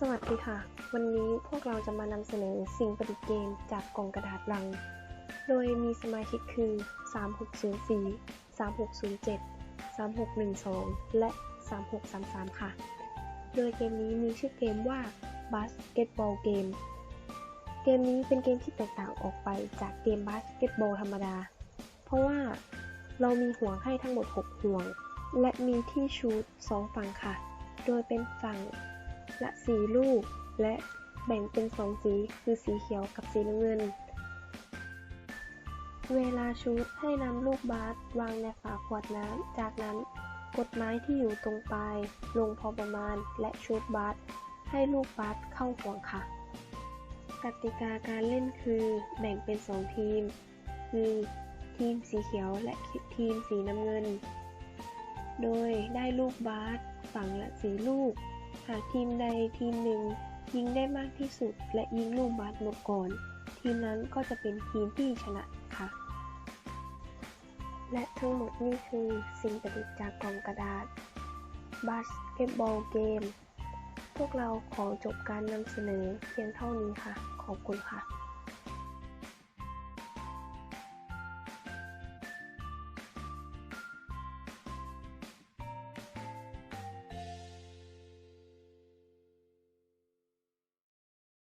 สวัสดีค่ะ วันนี้พวกเราจะมานำเสนอสิ่งประดิษฐ์เกมจากกล่องกระดาษลัง โดยมีสมาชิกคือ 3604 3607 3612 และ 3633 ค่ะ โดยเกมนี้มีชื่อเกมว่า Basketball Game เกมนี้เป็นเกมที่แตกต่างออกไปจากเกมบาสเกตบอลธรรมดา เพราะว่าเรามีห่วงให้ทั้งหมด 6 ห่วง และมีที่ชูต2ฝั่งค่ะ โดยเป็นฝั่ง ละสีลูก และแบ่งเป็น 2 สีคือสีเขียวกับสีน้ำเงิน เวลาชูตให้นำลูกบาสวางในฝาขวดน้ำ จากนั้นกดไม้ที่อยู่ตรงปลาย ลงพอประมาณและชูตบาสให้ลูกบาสเข้าห่วงค่ะ กติกาการเล่นคือแบ่งเป็น 2 ทีม คือทีมสีเขียวและทีมสีน้ำเงิน โดยได้ลูกบาสฝั่งละสีลูก หากทีมใดทีมหนึ่งยิงได้มากที่สุด และยิงลูกบาสหมดก่อน ทีมนั้นก็จะเป็นทีมที่ชนะค่ะ และทั้งหมดนี่คือสิ่งประดิษฐ์จากกล่องกระดาษ บาสเกตบอลเกม พวกเราขอจบการนำเสนอเพียงเท่านี้ค่ะ ขอบคุณค่ะ